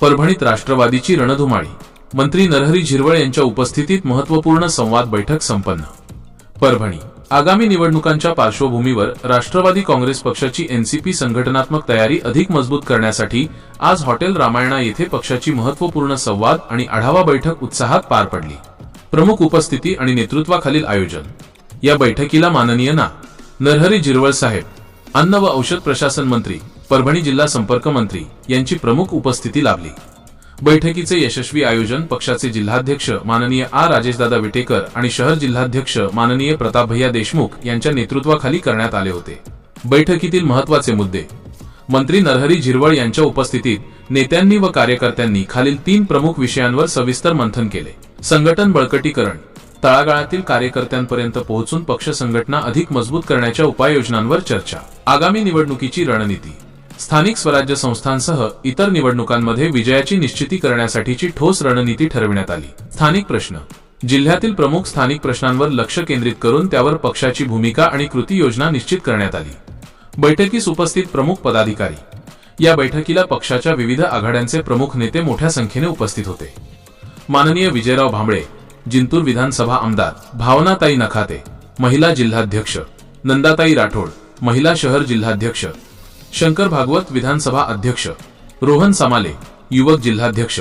परभणीत राष्ट्रवादीची रणधुमाळी. मंत्री नरहरी झिरवळ यांच्या उपस्थितीत महत्त्वपूर्ण संवाद बैठक संपन्न. परभणी. आगामी निवडणुकांच्या पार्श्वभूमीवर राष्ट्रवादी काँग्रेस पक्षाची एनसीपी संघटनात्मक तयारी अधिक मजबूत करण्यासाठी आज हॉटेल रामायणा येथे पक्षाची महत्त्वपूर्ण संवाद आणि आढावा बैठक उत्साहात पार पडली. प्रमुख उपस्थिती आणि नेतृत्वाखालील आयोजन. या बैठकीला माननीय ना. नरहरी झिरवळ साहेब. अन्न व औषध प्रशासन मंत्री परभणी जिल्हा संपर्क मंत्री यांची प्रमुख उपस्थिती लाभली. बैठकीचे यशस्वी आयोजन पक्षाचे जिल्हाध्यक्ष माननीय आर राजेशदादा विटेकर आणि शहर जिल्हाध्यक्ष माननीय प्रतापभैया देशमुख यांच्या नेतृत्वाखाली करण्यात आले होते. बैठकीतील महत्त्वाचे मुद्दे. मंत्री नरहरी झिरवळ यांच्या उपस्थितीत नेत्यांनी व कार्यकर्त्यांनी खालील तीन प्रमुख विषयांवर सविस्तर मंथन केले. संघटन बळकटीकरण. तळागाळातील कार्यकर्त्यांपर्यंत पोहोचून पक्ष संघटना अधिक मजबूत करण्याच्या उपाययोजनांवर चर्चा. आगामी निवडणुकीची रणनीती. स्थानिक स्वराज्य संस्थांसह इतर निवडणुकांमध्ये विजयाची निश्चिती करण्यासाठीची ठोस रणनीती ठरविण्यात आली. स्थानिक प्रश्न. जिल्ह्यातील प्रमुख स्थानिक प्रश्नांवर लक्ष केंद्रित करून त्यावर पक्षाची भूमिका आणि कृती योजना निश्चित करण्यात आली. बैठकीस उपस्थित प्रमुख पदाधिकारी. या बैठकीला पक्षाच्या विविध आघाड्यांचे प्रमुख नेते मोठ्या संख्येने उपस्थित होते. माननीय विजयराव भांबळे जिंतूर विधानसभा आमदार भावनाताई नखाते महिला जिल्हाध्यक्ष नंदाताई राठोड महिला शहर जिल्हाध्यक्ष शंकर भागवत विधानसभा अध्यक्ष रोहन समाले युवक जिल्हाध्यक्ष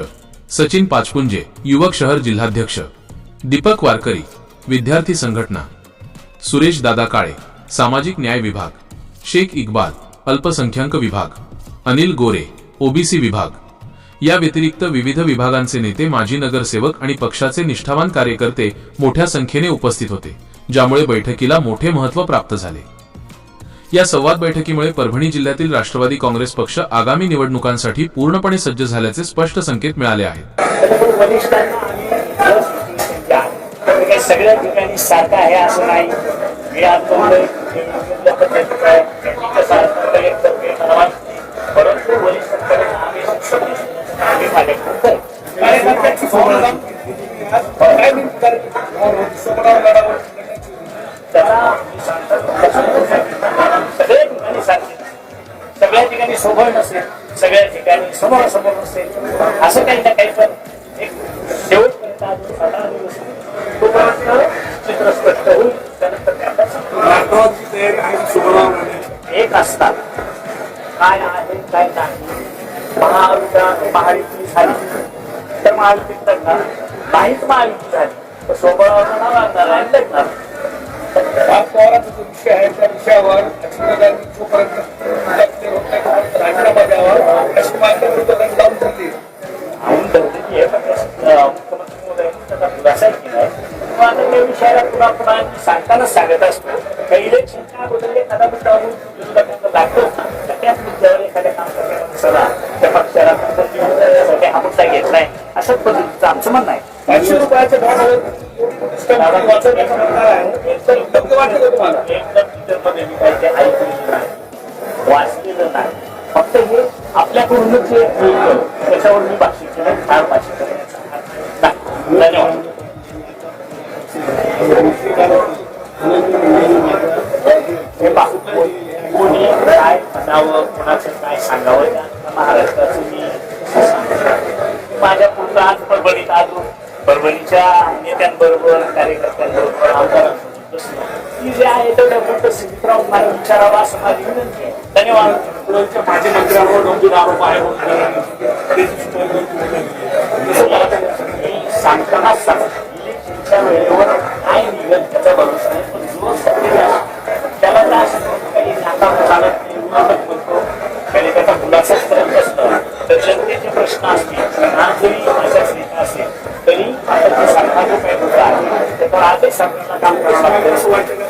सचिन पाचपुंजे युवक शहर जिल्हाध्यक्ष दीपक वारकरी विद्यार्थी संघटना सुरेश दादा काळे सामाजिक न्याय विभाग शेख इकबाल अल्पसंख्याक विभाग अनिल गोरे ओबीसी विभाग. या व्यतिरिक्त विविध विभागांचे नेते माजी नगरसेवक आणि पक्षाचे निष्ठावान कार्यकर्ते मोठ्या संख्येने उपस्थित होते ज्यामुळे बैठकीला मोठे महत्त्व प्राप्त झाले. या संवाद बैठकीमुळे परभणी जिल्ह्यातील राष्ट्रवादी काँग्रेस पक्ष आगामी निवडणुकांसाठी पूर्णपणे सज्ज झाल्याचे स्पष्ट संकेत मिळाले आहेत सगळ्या ठिकाणी सारखं आहे असं नाही मी आज बोललोय, सगळ्या ठिकाणी सोबत नसेल सगळ्या ठिकाणी समोरासमोर नसेल असं काही ना काही पण एक शेवटपर्यंत अजून सतरा दिवस आहे. तोपर्यंत चित्र स्पष्ट होईल. त्यानंतर तयारी एक असतात. काय आहे काय नाही. महाविकास महायुती झाली. तर महायुतीत लढणार नाहीच महायुती झाली. तर सोबळावर लागणार आणि लढणार राज पवारांचा जो विषय आहे त्या विषयावर त्याचा खुलासा केला आता त्या विषयाला पुन्हा पुन्हा सांगतानाच सांगत असतो का इलेक्शनच्या अगोदर एखादा मुद्दा विरोधकांना दाखवतो तर त्याच मुद्द्यावर एखाद्या काम करणारा त्या पक्षाला संधी मिळण्यासाठी हा मुद्दा घेतलाय अशाच पद्धतीचं आमचं म्हणणं आहे. पाचशे रुपयाच्या एकदम वाचलेलं नाही फक्त हे आपल्याकडूनच जे त्याच्यावर मी बाकी केलं फार भाष्य करण्याचा धन्यवाद हे पहा, कोणी काय म्हणावं कोणाचं काय सांगावं त्या महाराष्ट्राचं मी सांगतो. माझ्या पुढचं आज परभणीत आलो परभणीच्या नेत्यांबरोबर कार्यकर्त्यांबरोबर आमदारांसोबत बसलो. की जे आहे तेवढ्या पुरतं सीमितराव मला विचारावा असं माझी विनंती आहे धन्यवाद पुढच्या माजी मंत्र्यांवर गंभीर आरोप आहे सांगताना सांगता वेळेवर काय निघत त्याचा भरोसा नाही पण जो सत्तेत त्याला त्या काही नाता चालत नाही म्हणतो काही त्याचा खुलासाच करत असतं. तर जनतेचे प्रश्न असतील आज जरी माझ्याच नेता असेल तरी आता जे सरकार जो काही मुद्दा आहे त्याच्यावर आजही सरकारला काम करावं लागतं असं वाटतं